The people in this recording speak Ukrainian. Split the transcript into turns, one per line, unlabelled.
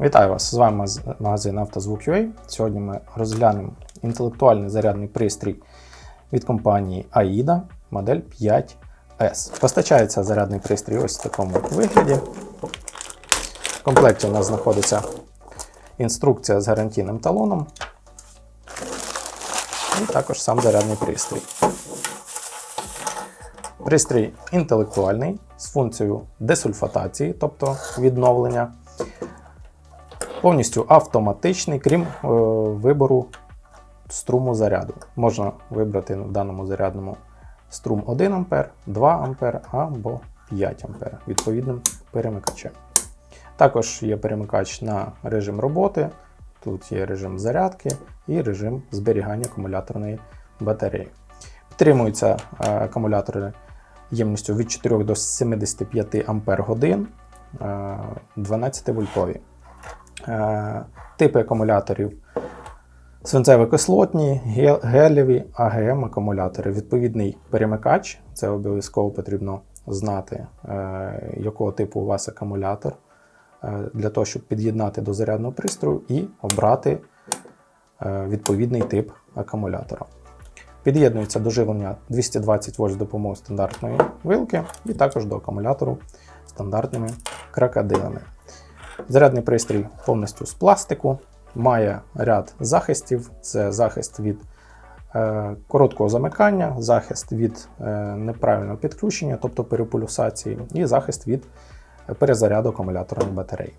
Вітаю вас! З вами магазин «Автозвук.UA». Сьогодні ми розглянемо інтелектуальний зарядний пристрій від компанії AIDA модель 5S. Постачається зарядний пристрій ось в такому вигляді. В комплекті у нас знаходиться інструкція з гарантійним талоном. І також сам зарядний пристрій. Пристрій інтелектуальний з функцією десульфатації, тобто відновлення повністю автоматичний, крім е, вибору струму заряду. Можна вибрати в даному зарядному струм 1 А, 2 А або 5 А відповідним перемикачем. Також є перемикач на режим роботи, тут є режим зарядки і режим зберігання акумуляторної батареї. Підтримуються е, акумулятори ємністю від 4 до 75 Ампер годин 12 вольтові. Е, Типи акумуляторів свинцево-кислотні, ге- гелєві, АГМ акумулятори. Відповідний перемикач, це обов'язково потрібно знати, е, якого типу у вас акумулятор, е, для того, щоб під'єднати до зарядного пристрою і обрати відповідний тип акумулятора. Під'єднується до живлення 220 вольт з допомогою стандартної вилки і також до акумулятору стандартними крокодилами. Зарядний пристрій повністю з пластику, має ряд захистів: це захист від е, короткого замикання, захист від е, неправильного підключення, тобто переполюсації, і захист від перезаряду акумуляторної батареї.